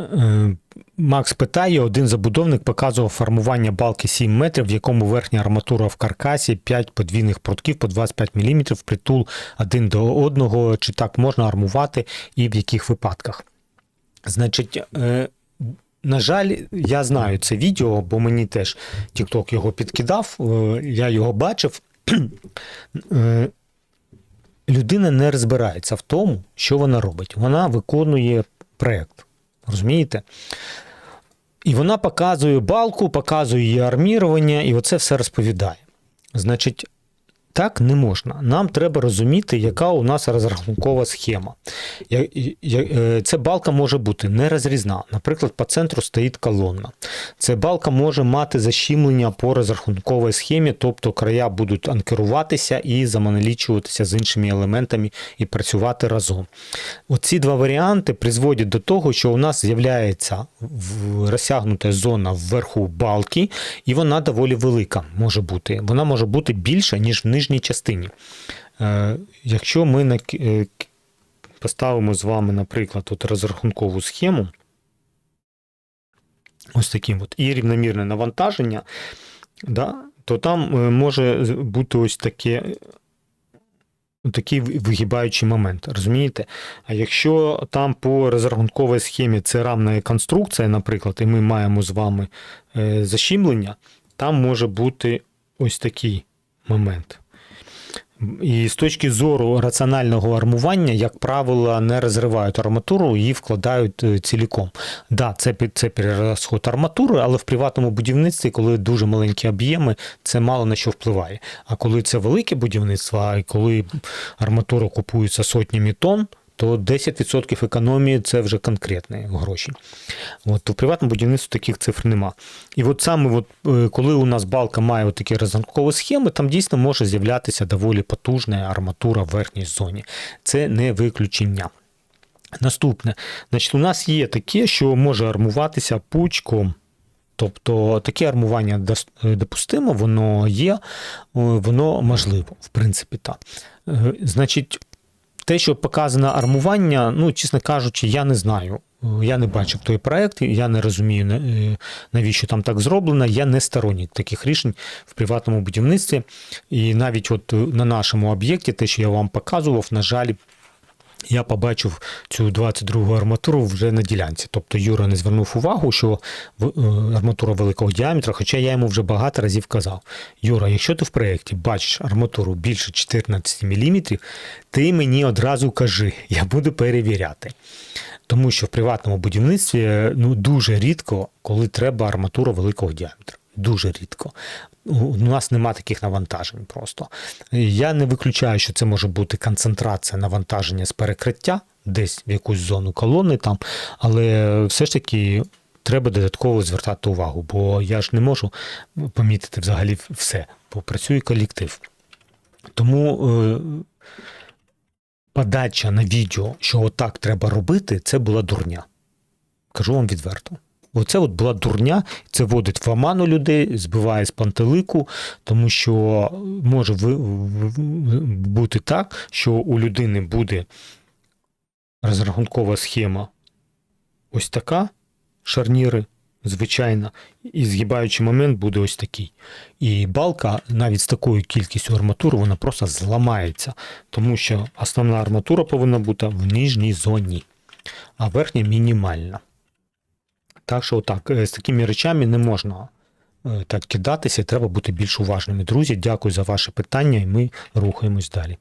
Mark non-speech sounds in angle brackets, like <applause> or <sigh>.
Е, Макс питає, один забудовник показував формування балки 7 метрів, в якому верхня арматура в каркасі 5 подвійних прутків по 25 мм, притул один до одного, чи так можна армувати і в яких випадках. Значить, е, на жаль, я знаю це відео, бо мені теж TikTok його підкидав, е, я його бачив. Людина не розбирається в тому, що вона робить. Вона виконує проєкт. Розумієте? І вона показує балку, показує її армірування, і оце все розповідає. Значить, так не можна. Нам треба розуміти, яка у нас розрахункова схема. Е, Ця балка може бути нерозрізна. Наприклад, по центру стоїть колонна. Ця балка може мати защімлення по розрахунковій схемі, тобто края будуть анкеруватися і заманалічуватися з іншими елементами і працювати разом. Оці два варіанти призводять до того, що у нас з'являється розтягнута зона вверху балки, і вона доволі велика може бути. Вона може бути більша, ніж в нижній частині. Е, Якщо ми е, поставимо з вами, наприклад, от розрахункову схему, ось таким от, і рівномірне навантаження, да, то там е, може бути ось таке. Такий ви- вигибаючий момент, розумієте? А якщо там по розрахунковій схемі це рамна конструкція, наприклад, і ми маємо з вами защімлення, там може бути ось такий момент. І з точки зору раціонального армування, як правило, не розривають арматуру і вкладають е, ціліком. Да, це, це перерозход арматури, але в приватному будівництві, коли дуже маленькі об'єми, це мало на що впливає. А коли це велике будівництво, а коли арматура купується сотнями тонн, то 10% економії це вже конкретні гроші. От, у приватному будівництві таких цифр нема. І от саме, от, е, коли у нас балка має от такі розрахункові схеми, там дійсно може з'являтися доволі потужна арматура в верхній зоні. Це не виключення. Наступне, значить, у нас є таке, що може армуватися пучком. Тобто таке армування е, допустимо, воно є, воно можливо, в принципі, так. Е, Значить, те, що показано армування, ну, чесно кажучи, я не знаю. Я не бачив той проект, я не розумію, е, навіщо там так зроблено. Я не сторонник таких рішень в приватному будівництві. І навіть от на нашому об'єкті, те, що я вам показував, на жаль, я побачив цю 22 арматуру вже на ділянці. Тобто Юра не звернув увагу, що е, арматура великого діаметра, хоча я йому вже багато разів казав: Юра, якщо ти в проєкті бачиш арматуру більше 14 мм, ти мені одразу кажи, <laughs> я буду перевіряти. Тому що в приватному будівництві е, ну, дуже рідко, коли треба арматура великого діаметра. Дуже рідко. У нас нема таких навантажень просто. Я не виключаю, що це може бути концентрація навантаження з перекриття, десь в якусь зону колони там, але все ж таки треба додатково звертати увагу, бо я ж не можу помітити взагалі все, бо працює колектив. Тому е, подача на відео, що отак треба робити, це була дурня. Кажу вам відверто. Оце от була дурня, це вводить в оману людей, збиває з пантелику, тому що може бути так, що у людини буде розрахункова схема ось така, шарніри, звичайна, і згибаючий момент буде ось такий. І балка навіть з такою кількістю арматури вона просто зламається, тому що основна арматура повинна бути в нижній зоні, а верхня мінімальна. Так що так, е, з такими речами не можна е, так кидатися, треба бути більш уважними. Друзі, дякую за ваше питання, і ми рухаємось далі.